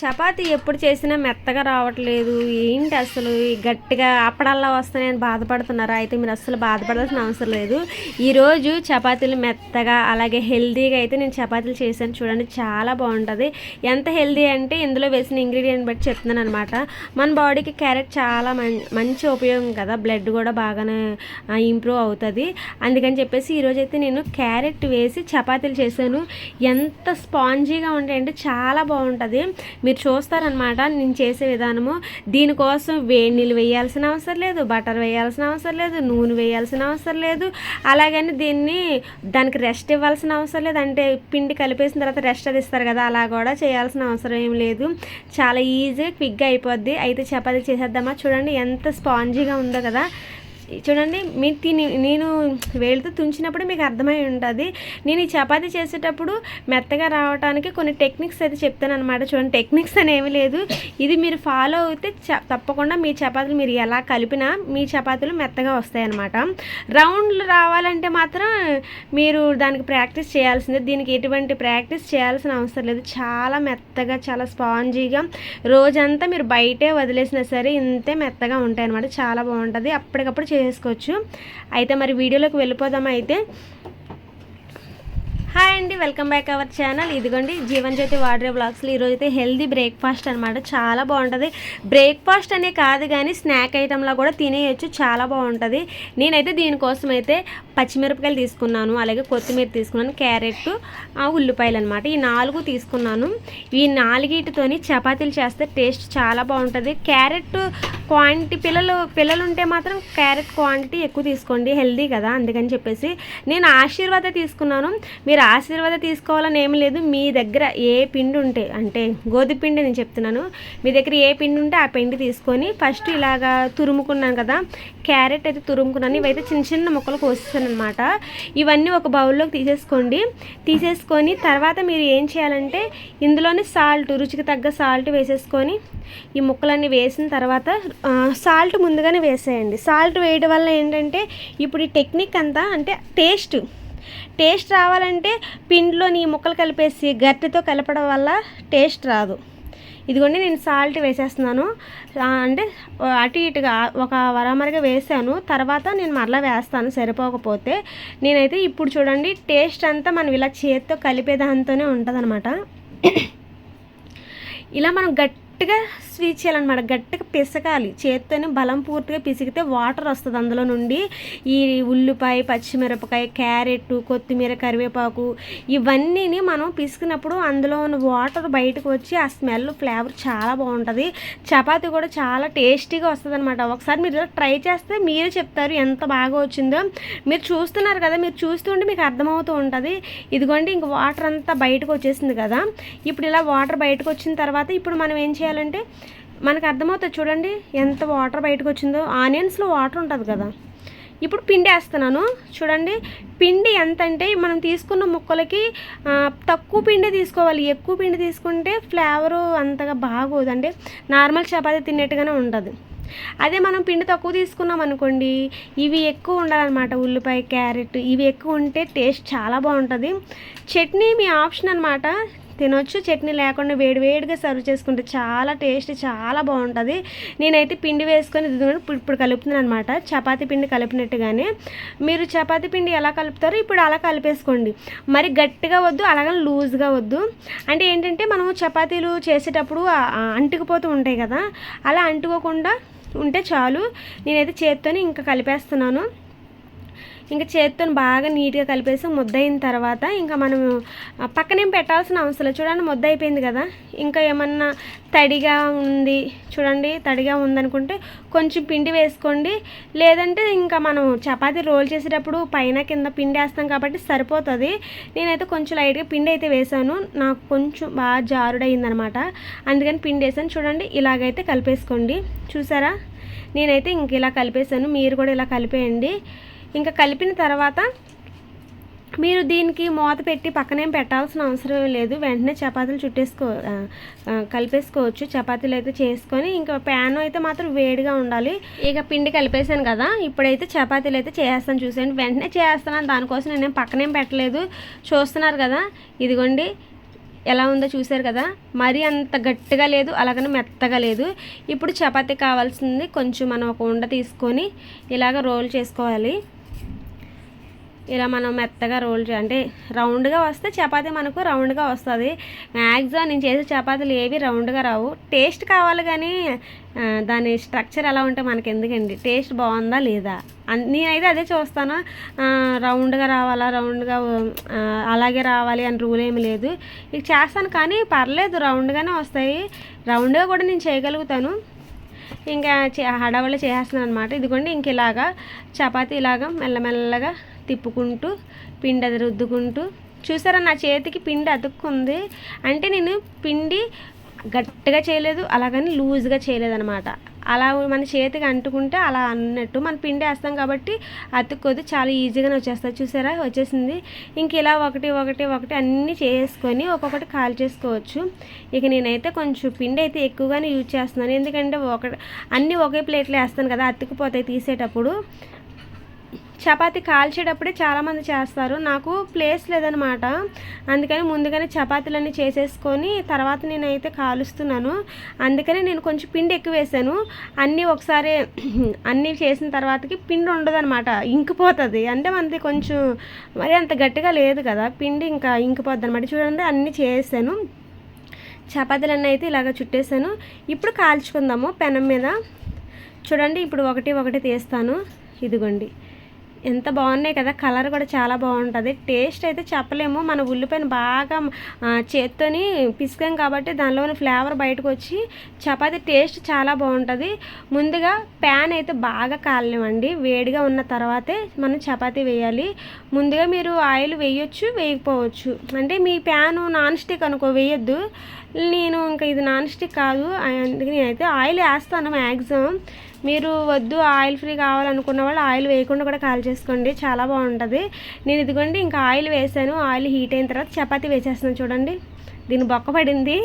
చపాతీ ఎప్పుడు చేసినా మెత్తగా రావట్లేదు. ఏంటి అసలు? గట్టిగా అప్పడల్లా వస్తాయని బాధపడుతున్నారా? అయితే మీరు అసలు బాధపడాల్సిన అవసరం లేదు. ఈరోజు చపాతీలు మెత్తగా అలాగే హెల్తీగా అయితే నేను చపాతీలు చేశాను. చూడండి చాలా బాగుంటుంది. ఎంత హెల్దీ అంటే ఇందులో వేసిన ఇంగ్రీడియంట్ బట్టి చెప్తున్నాను అనమాట మన బాడీకి క్యారెట్ చాలా మం మంచి ఉపయోగం కదా. బ్లడ్ కూడా బాగానే ఇంప్రూవ్ అవుతుంది. అందుకని చెప్పేసి ఈరోజు అయితే నేను క్యారెట్ వేసి చపాతీలు చేశాను. ఎంత స్పాంజీగా ఉంటాయంటే చాలా బాగుంటుంది. మీరు చూస్తారనమాట నేను చేసే విధానము. దీనికోసం వేడి నీళ్ళు వేయాల్సిన అవసరం లేదు బటర్ వేయాల్సిన అవసరం లేదు నూనె వేయాల్సిన అవసరం లేదు. అలాగని దీన్ని దానికి రెస్ట్ ఇవ్వాల్సిన అవసరం లేదు. అంటే పిండి కలిపేసిన తర్వాత రెస్ట్ అది ఇస్తారు కదా అలా కూడా చేయాల్సిన అవసరం ఏం లేదు. చాలా ఈజీ క్విక్గా అయిపోద్ది. అయితే చపాతీ చేసేద్దామా? చూడండి ఎంత స్పాంజీగా ఉందో కదా. చూడండి మీ తిని నేను వేలుతో తుంచినప్పుడు మీకు అర్థమై ఉంటుంది. నేను ఈ చపాతీ చేసేటప్పుడు మెత్తగా రావడానికి కొన్ని టెక్నిక్స్ అయితే చెప్తాను అనమాట చూడండి టెక్నిక్స్ అని ఏమీ లేదు. ఇది మీరు ఫాలో అయితే చ తప్పకుండా మీ చపాతీలు మీరు ఎలా కలిపినా మీ చపాతీలు మెత్తగా వస్తాయి అనమాట రౌండ్లు రావాలంటే మాత్రం మీరు దానికి ప్రాక్టీస్ చేయాల్సిందే. దీనికి ఎటువంటి ప్రాక్టీస్ చేయాల్సిన అవసరం లేదు. చాలా మెత్తగా చాలా స్పాంజీగా రోజంతా మీరు బయటే వదిలేసినా సరే ఇంతే మెత్తగా ఉంటాయి అనమాట చాలా బాగుంటుంది. అప్పటికప్పుడు చేసుకోవచ్చు. అయితే మరి వీడియోలోకి వెళ్ళిపోదాం అయితే? హాయ్ అండి వెల్కమ్ బ్యాక్ అవర్ ఛానల్ ఇదిగోండి జీవన్ జ్యోతి వాడరే బ్లాగ్స్లో ఈరోజు అయితే హెల్దీ బ్రేక్ఫాస్ట్ అనమాట చాలా బాగుంటుంది. బ్రేక్ఫాస్ట్ అనే కాదు కానీ స్నాక్ ఐటెంలా కూడా తినేయచ్చు. చాలా బాగుంటుంది. నేనైతే దీనికోసం అయితే పచ్చిమిరపకాయలు తీసుకున్నాను అలాగే కొత్తిమీర తీసుకున్నాను క్యారెట్ ఉల్లిపాయలు అనమాట ఈ నాలుగు తీసుకున్నాను. ఈ నాలుగిటితోని చపాతీలు చేస్తే టేస్ట్ చాలా బాగుంటుంది. క్యారెట్ క్వాంటిటీ పిల్లలు పిల్లలు ఉంటే మాత్రం క్యారెట్ క్వాంటిటీ ఎక్కువ తీసుకోండి హెల్దీ కదా అందుకని చెప్పేసి. నేను ఆశీర్వాద తీసుకున్నాను. మీరు ఆశీర్వాద తీసుకోవాలని ఏమి లేదు. మీ దగ్గర ఏ పిండి ఉంటే అంటే గోధుమ పిండి నేను చెప్తున్నాను. మీ దగ్గర ఏ పిండి ఉంటే ఆ పిండి తీసుకొని ఫస్ట్ ఇలాగా తురుముకున్నాను కదా క్యారెట్ అయితే తురుముకున్నాను. ఇవైతే చిన్న చిన్న ముక్కలు కోసేసాను అనమాట ఇవన్నీ ఒక బౌల్లోకి తీసేసుకోండి. తీసేసుకొని తర్వాత మీరు ఏం చేయాలంటే ఇందులోనే సాల్ట్ రుచికి తగ్గ సాల్ట్ వేసేసుకొని ఈ ముక్కలన్నీ వేసిన తర్వాత సాల్ట్ ముందుగానే వేసేయండి. సాల్ట్ వేయడం వల్ల ఏంటంటే ఇప్పుడు ఈ టెక్నిక్ అంతా అంటే టేస్ట్. టేస్ట్ రావాలంటే పిండిలోని ఈ ముక్కలు కలిపేసి గట్టితో కలపడం వల్ల టేస్ట్ రాదు. ఇదిగోండి నేను సాల్ట్ వేసేస్తున్నాను. అంటే అటు ఇటుగా ఒక వరమరగా వేసాను. తర్వాత నేను మరలా వేస్తాను సరిపోకపోతే. నేనైతే ఇప్పుడు చూడండి టేస్ట్ అంతా మనం ఇలా చేతితో కలిపే దాంతోనే ఉంటుంది ఇలా మనం గట్టి గట్టిగా స్వీట్ చేయాలన్నమాట. గట్టిగా పిసకాలి. చేత్తోనే బలం పూర్తిగా పిసికితే వాటర్ వస్తుంది అందులో నుండి. ఈ ఉల్లిపాయ పచ్చిమిరపకాయ క్యారెట్ కొత్తిమీర కరివేపాకు ఇవన్నీని మనం పిసికినప్పుడు అందులో ఉన్న వాటర్ బయటకు వచ్చి ఆ స్మెల్ ఫ్లేవర్ చాలా బాగుంటుంది. చపాతీ కూడా చాలా టేస్టీగా వస్తుంది అనమాట ఒకసారి మీరు ట్రై చేస్తే మీరే చెప్తారు ఎంత బాగా వచ్చిందో. మీరు చూస్తున్నారు కదా మీరు చూస్తుంటే మీకు అర్థమవుతూ ఉంటుంది. ఇదిగోండి ఇంక వాటర్ అంతా బయటకు వచ్చేసింది కదా. ఇప్పుడు ఇలా వాటర్ బయటకు వచ్చిన తర్వాత ఇప్పుడు మనం ఏం చేయాలి? చేయాలంటే మనకు అర్థమవుతుంది చూడండి ఎంత వాటర్ బయటకు వచ్చిందో. ఆనియన్స్లో వాటర్ ఉంటుంది కదా. ఇప్పుడు పిండి వేస్తున్నాను. చూడండి పిండి ఎంత అంటే మనం తీసుకున్న ముక్కలకి తక్కువ పిండి తీసుకోవాలి. ఎక్కువ పిండి తీసుకుంటే ఫ్లేవరు అంతగా బాగోదు. అంటే నార్మల్ చపాతీ తిన్నట్టుగానే ఉంటుంది. అదే మనం పిండి తక్కువ తీసుకున్నాం అనుకోండి ఇవి ఎక్కువ ఉండాలన్నమాట. ఉల్లిపాయ క్యారెట్ ఇవి ఎక్కువ ఉంటే టేస్ట్ చాలా బాగుంటుంది. చట్నీ మీ ఆప్షన్ అనమాట తినొచ్చు చట్నీ లేకుండా వేడి వేడిగా సర్వ్ చేసుకుంటే చాలా టేస్ట్ చాలా బాగుంటుంది. నేనైతే పిండి వేసుకొని ఇప్పుడు ఇప్పుడు కలుపుతున్నాను అనమాట చపాతీ పిండి కలిపినట్టుగానే. మీరు చపాతీ పిండి ఎలా కలుపుతారో ఇప్పుడు అలా కలిపేసుకోండి. మరి గట్టిగా వద్దు అలాగే లూజ్గా వద్దు. అంటే ఏంటంటే మనం చపాతీలు చేసేటప్పుడు అంటుకుపోతూ ఉంటాయి కదా అలా అంటుకోకుండా ఉంటే చాలు. నేనైతే చేత్తోనే ఇంకా కలిపేస్తున్నాను. ఇంకా చేతితో బాగా నీట్గా కలిపేసి ముద్ద అయిన తర్వాత ఇంకా మనం పక్కనేం పెట్టాల్సిన అవసరం చూడండి ముద్ద అయిపోయింది కదా? ఇంకా ఏమన్నా తడిగా ఉంది చూడండి తడిగా ఉందనుకుంటే కొంచెం పిండి వేసుకోండి. లేదంటే ఇంకా మనం చపాతి రోల్ చేసేటప్పుడు పైన కింద పిండి వేస్తాం కాబట్టి సరిపోతుంది. నేనైతే కొంచెం లైట్గా పిండి అయితే వేసాను. నాకు కొంచెం బాగా జారుడయిందనమాట. అందుకని పిండి వేసాను. చూడండి ఇలాగైతే కలిపేసుకోండి. చూసారా? నేనైతే ఇంక ఇలా కలిపేసాను. మీరు కూడా ఇలా కలిపేయండి. ఇంకా కలిపిన తర్వాత మీరు దీనికి మూత పెట్టి పక్కనేం పెట్టాల్సిన అవసరం లేదు. వెంటనే చపాతీలు చుట్టేసుకో కలిపేసుకోవచ్చు. చపాతీలు అయితే చేసుకొని ఇంకా ప్యాన్ అయితే మాత్రం వేడిగా ఉండాలి. ఇక పిండి కలిపేసాను కదా ఇప్పుడైతే చపాతీలు అయితే చేస్తాను చూసేయండి. వెంటనే చేస్తున్నాను. దానికోసం నేను పక్కనేం పెట్టలేదు. చూస్తున్నారు కదా ఇదిగోండి. ఎలా ఉందో చూసారు కదా మరీ అంత గట్టిగా లేదు అలాగనే మెత్తగా లేదు. ఇప్పుడు చపాతీ కావాల్సింది కొంచెం మనం ఒక ఉండ తీసుకొని ఇలాగ రోల్ చేసుకోవాలి. ఇలా మనం మెత్తగా రోల్ చే అంటే రౌండ్గా వస్తే చపాతీ మనకు రౌండ్గా వస్తుంది. మ్యాక్సిమం నేను చేసే చపాతీలు ఏవి రౌండ్గా రావు. టేస్ట్ కావాలి కానీ దాని స్ట్రక్చర్ ఎలా ఉంటే మనకి ఎందుకండి? టేస్ట్ బాగుందా లేదా? నేనైతే అదే చూస్తాను. రౌండ్గా రావాలా రౌండ్గా అలాగే రావాలి అని రూల్ ఏమి లేదు. ఇక చేస్తాను కానీ పర్లేదు రౌండ్గానే వస్తాయి. రౌండ్గా కూడా నేను చేయగలుగుతాను. ఇంకా చే- హడావిడి చేసేస్తున్నాను అనమాట ఇదిగోండి ఇంక ఇలాగా చపాతీ ఇలాగా మెల్లమెల్లగా తిప్పుకుంటూ పిండి అది రుద్దుకుంటూ. చూసారా నా చేతికి పిండి అతుక్కుంది? అంటే నేను పిండి గట్టిగా చేయలేదు అలాగని లూజ్గా చేయలేదు అనమాట అలా మన చేతికి అంటుకుంటే అలా అన్నట్టు మన పిండి వేస్తాం కాబట్టి అతుక్కోదు చాలా ఈజీగానే వచ్చేస్తుంది చూసారా? వచ్చేసింది. ఇంక ఇలా ఒకటి ఒకటి ఒకటి అన్నీ చేసుకొని ఒక్కొక్కటి కాల్ చేసుకోవచ్చు. ఇక నేనైతే కొంచెం పిండి అయితే ఎక్కువగానే యూజ్ చేస్తున్నాను. ఎందుకంటే ఒక అన్నీ ఒకే ప్లేట్లో వేస్తాను కదా అతుక్కుపోతాయి తీసేటప్పుడు. చపాతి కాల్చేటప్పుడే చాలామంది చేస్తారు. నాకు ప్లేస్ లేదనమాట అందుకని ముందుగానే చపాతీలన్నీ చేసేసుకొని తర్వాత నేనైతే కాలుస్తున్నాను. అందుకని నేను కొంచెం పిండి ఎక్కువ వేసాను. అన్నీ ఒకసారి అన్నీ చేసిన తర్వాతకి పిండి ఉండదనమాట ఇంకిపోతుంది. అంటే మనది కొంచెం మరి అంత గట్టిగా లేదు కదా. పిండి ఇంకా ఇంకిపోద్ది అనమాట చూడండి అన్నీ చేసాను చపాతీలన్నీ అయితే ఇలాగ చుట్టేసాను. ఇప్పుడు కాల్చుకుందాము పెనం మీద. చూడండి ఇప్పుడు ఒకటి ఒకటి తీస్తాను. ఇదిగోండి. ఎంత బాగున్నాయి కదా కలర్ కూడా చాలా బాగుంటుంది. టేస్ట్ అయితే చెప్పలేము. మన ఉల్లిపాయను బాగా చేత్తోని పిసికాం కాబట్టి దానిలోని ఫ్లేవర్ బయటకు వచ్చి చపాతీ టేస్ట్ చాలా బాగుంటుంది. ముందుగా ప్యాన్ అయితే బాగా కాలనివ్వండి. వేడిగా ఉన్న తర్వాతే మనం చపాతీ వేయాలి. ముందుగా మీరు ఆయిల్ వేయొచ్చు వేయకపోవచ్చు. అంటే మీ ప్యాను నాన్ స్టిక్ అనుకో వేయొద్దు. నేను ఇంకా ఇది నాన్ స్టిక్ కాదు. అందుకే నేనైతే ఆయిల్ వేస్తాను మ్యాక్సిమం మీరు వద్దు ఆయిల్ ఫ్రీ కావాలనుకున్న వాళ్ళు ఆయిల్ వేయకుండా కూడా కాల్ చేసుకోండి చాలా బాగుంటుంది. నేను ఇదిగోండి ఇంకా ఆయిల్ వేసాను ఆయిల్ హీట్ అయిన తర్వాత చపాతీ వేసేస్తున్నాను చూడండి. దీని బొక్క పడింది.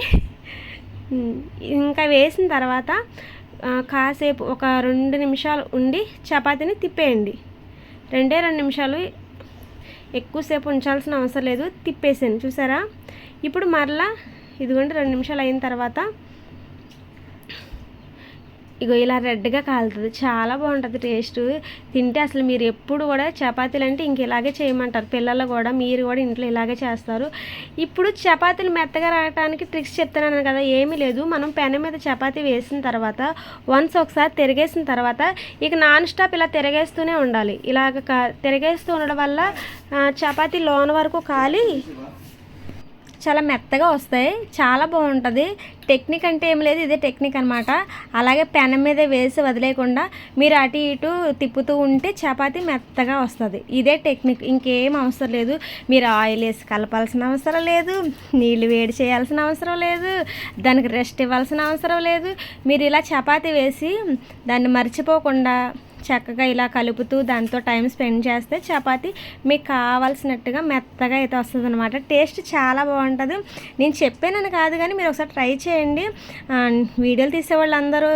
ఇంకా వేసిన తర్వాత కాసేపు ఒక రెండు నిమిషాలు ఉండి చపాతీని తిప్పేయండి. రెండే రెండు నిమిషాలు ఎక్కువసేపు ఉంచాల్సిన అవసరం లేదు తిప్పేసాను. చూసారా? ఇప్పుడు మరలా ఇదిగోండి రెండు నిమిషాలు అయిన తర్వాత ఇగో ఇలా రెడ్గా కాలుతుంది. చాలా బాగుంటుంది టేస్ట్. తింటే అసలు మీరు ఎప్పుడు కూడా చపాతీలు అంటే ఇంక ఇలాగే చేయమంటారు. పిల్లలు కూడా మీరు కూడా ఇంట్లో ఇలాగే చేస్తారు. ఇప్పుడు చపాతీలు మెత్తగా రావడానికి ట్రిక్స్ చెప్తున్నాను కదా ఏమీ లేదు. మనం పెన మీద చపాతీ వేసిన తర్వాత వన్స్ ఒకసారి తిరిగేసిన తర్వాత ఇక నాన్ స్టాప్ ఇలా తిరగేస్తూనే ఉండాలి. ఇలాగ కా- తిరగేస్తూ ఉండడం వల్ల చపాతీ లోన వరకు కాలి చాలా మెత్తగా వస్తాయి. చాలా బాగుంటుంది. టెక్నిక్ అంటే ఏం లేదు ఇదే టెక్నిక్ అనమాట అలాగే పెనం మీద వేసి వదిలేయకుండా మీరు అటు ఇటు తిప్పుతూ ఉంటే చపాతీ మెత్తగా వస్తుంది. ఇదే టెక్నిక్. ఇంకేం అవసరం లేదు. మీరు ఆయిల్ వేసి కలపాల్సిన అవసరం లేదు. నీళ్ళు వేడి చేయాల్సిన అవసరం లేదు. దానికి రెస్ట్ ఇవ్వాల్సిన అవసరం లేదు. మీరు ఇలా చపాతీ వేసి దాన్ని మర్చిపోకుండా చక్కగా ఇలా కలుపుతూ దాంతో టైం స్పెండ్ చేస్తే చపాతీ మీకు కావాల్సినట్టుగా మెత్తగా అయితే వస్తుంది అనమాట టేస్ట్ చాలా బాగుంటుంది. నేను చెప్పానని కాదు కానీ మీరు ఒకసారి ట్రై చేయండి. వీడియోలు తీసేవాళ్ళు అందరూ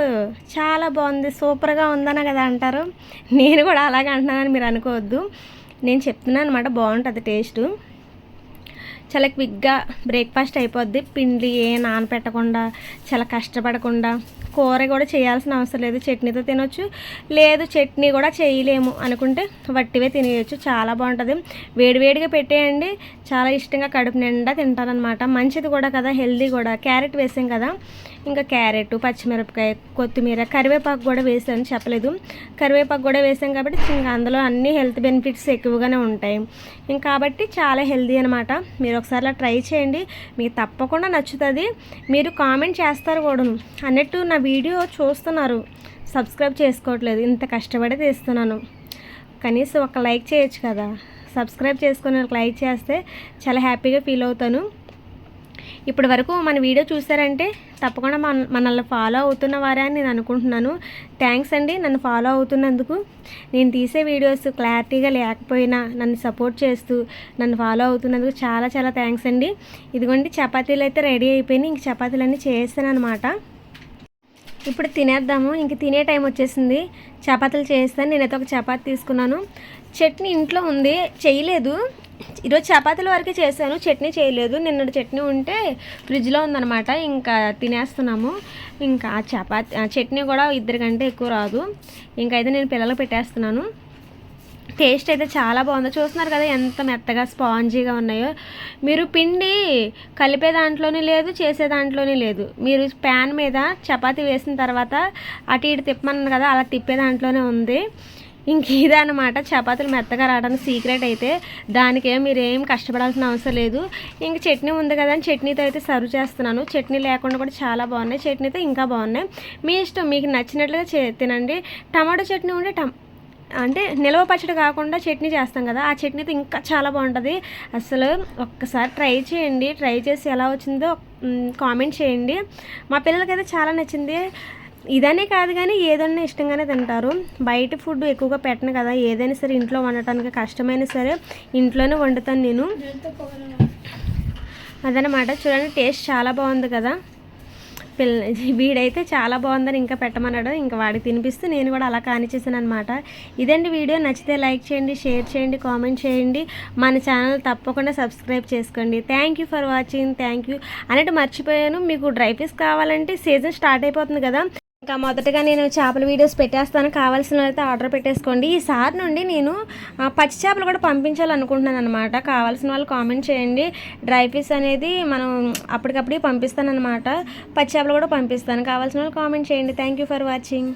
చాలా బాగుంది సూపర్గా ఉందన కదా అంటారు. నేను కూడా అలాగే అంటున్నానని మీరు అనుకోవద్దు. నేను చెప్తున్నాను అనమాట బాగుంటుంది టేస్ట్. చాలా క్విక్గా బ్రేక్ఫాస్ట్ అయిపోద్ది. పిండి ఏ నానపెట్టకుండా చాలా కష్టపడకుండా. కూర కూడా చేయాల్సిన అవసరం లేదు. చట్నీతో తినొచ్చు. లేదు చట్నీ కూడా చేయలేము అనుకుంటే వట్టివే తినేయచ్చు. చాలా బాగుంటుంది. వేడివేడిగా పెట్టేయండి. చాలా ఇష్టంగా కడుపు నిండా తింటారనమాట మంచిది కూడా కదా హెల్దీ కూడా. క్యారెట్ వేసాం కదా. ఇంకా క్యారెట్ పచ్చిమిరపకాయ కొత్తిమీర కరివేపాకు కూడా వేసాను చెప్పలేదు. కరివేపాకు కూడా వేసాం కాబట్టి ఇంకా అందులో అన్ని హెల్త్ బెనిఫిట్స్ ఎక్కువగానే ఉంటాయి. ఇంకా కాబట్టి చాలా హెల్దీ అనమాట మీరు ఒకసారి అలా ట్రై చేయండి. మీకు తప్పకుండా నచ్చుతుంది. మీరు కామెంట్ చేస్తారు కూడా అన్నట్టు నా వీడియో చూస్తున్నారు. సబ్స్క్రైబ్ చేసుకోవట్లేదు. ఇంత కష్టపడి తీస్తున్నాను. కనీసం ఒక లైక్ చేయొచ్చు కదా. సబ్స్క్రైబ్ చేసుకుని లైక్ చేస్తే చాలా హ్యాపీగా ఫీల్ అవుతాను. ఇప్పటి వరకు మన వీడియో చూసారంటే తప్పకుండా మన మనల్ని ఫాలో అవుతున్న వారే అని నేను అనుకుంటున్నాను. థ్యాంక్స్ అండి నన్ను ఫాలో అవుతున్నందుకు. నేను తీసే వీడియోస్ క్లారిటీగా లేకపోయినా నన్ను సపోర్ట్ చేస్తూ నన్ను ఫాలో అవుతున్నందుకు చాలా చాలా థ్యాంక్స్ అండి. ఇదిగోండి చపాతీలు అయితే రెడీ అయిపోయినాయి. ఇంక చపాతీలన్నీ చేస్తాను అనమాట ఇప్పుడు తినేద్దాము. ఇంక తినే టైం వచ్చేసింది. చపాతీలు చేస్తాను. నేనైతే ఒక చపాతీ తీసుకున్నాను. చట్నీ ఇంట్లో ఉంది. చేయలేదు. ఈరోజు చపాతీల వరకే చేశాను. చట్నీ చేయలేదు. నిన్న చట్నీ ఉంటే ఫ్రిడ్జ్లో ఉందన్నమాట. ఇంకా తినేస్తున్నాము. ఇంకా చపాతి చపాతీ చట్నీ కూడా ఇద్దరికంటే ఎక్కువ రాదు. ఇంకా అయితే నేను పిల్లలకు పెట్టేస్తున్నాను. టేస్ట్ అయితే చాలా బాగుంది. చూస్తున్నారు కదా ఎంత మెత్తగా స్పాంజీగా ఉన్నాయో. మీరు పిండి కలిపే దాంట్లోనే లేదు చేసే దాంట్లోనే లేదు. మీరు ప్యాన్ మీద చపాతీ వేసిన తర్వాత అటు ఇటు తిప్పమన్నారు కదా అలా తిప్పే దాంట్లోనే ఉంది. ఇంక ఇదనమాట చపాతీలు మెత్తగా రావడానికి సీక్రెట్ అయితే దానికేం మీరేం కష్టపడాల్సిన అవసరం లేదు. ఇంక చట్నీ ఉంది కదా అని చట్నీతో అయితే సర్వ్ చేస్తున్నాను. చట్నీ లేకుండా కూడా చాలా బాగున్నాయి. చట్నీతో ఇంకా బాగున్నాయి. మీ ఇష్టం మీకు నచ్చినట్లుగా చే తినండి. టమాటో చట్నీ ఉంటే టమ్ అంటే నిల్వ పచ్చడి కాకుండా చట్నీ చేస్తాం కదా ఆ చట్నీతో ఇంకా చాలా బాగుంటుంది. అసలు ఒక్కసారి ట్రై చేయండి. ట్రై చేసి ఎలా వచ్చిందో కామెంట్ చేయండి. మా పిల్లలకైతే చాలా నచ్చింది. ఇదనే కాదు కానీ ఏదన్నా ఇష్టంగానే తింటారు. బయట ఫుడ్ ఎక్కువగా పెట్టను కదా. ఏదైనా సరే ఇంట్లో వండటానికి కష్టమైనా సరే ఇంట్లోనే వండుతాను నేను. అదనమాట. చూడండి టేస్ట్ చాలా బాగుంది కదా. పిల్ల వీడైతే చాలా బాగుందని ఇంకా పెట్టమన్నాడు. ఇంకా వాడికి తినిపిస్తూ నేను కూడా అలా కానిచేసాను అనమాట ఇదండి వీడియో. నచ్చితే లైక్ చేయండి షేర్ చేయండి కామెంట్ చేయండి. మన ఛానల్ తప్పకుండా సబ్స్క్రైబ్ చేసుకోండి. Thank you for watching thank you అన్నట్టు మర్చిపోయాను. మీకు డ్రై ఫిష్ కావాలంటే సీజన్ స్టార్ట్ అయిపోతుంది కదా. ఇంకా మొదటగా నేను చేపల వీడియోస్ పెట్టేస్తాను. కావాల్సిన అయితే ఆర్డర్ పెట్టేసుకోండి. ఈసారి నుండి నేను పచ్చి చేపలు కూడా పంపించాలనుకుంటున్నాను అనమాట కావాల్సిన వాళ్ళు కామెంట్ చేయండి. డ్రై ఫిష్ అనేది మనం అప్పటికప్పుడు పంపిస్తాను అనమాట పచ్చి చేపలు కూడా పంపిస్తాను. కావాల్సిన వాళ్ళు కామెంట్ చేయండి. Thank you for watching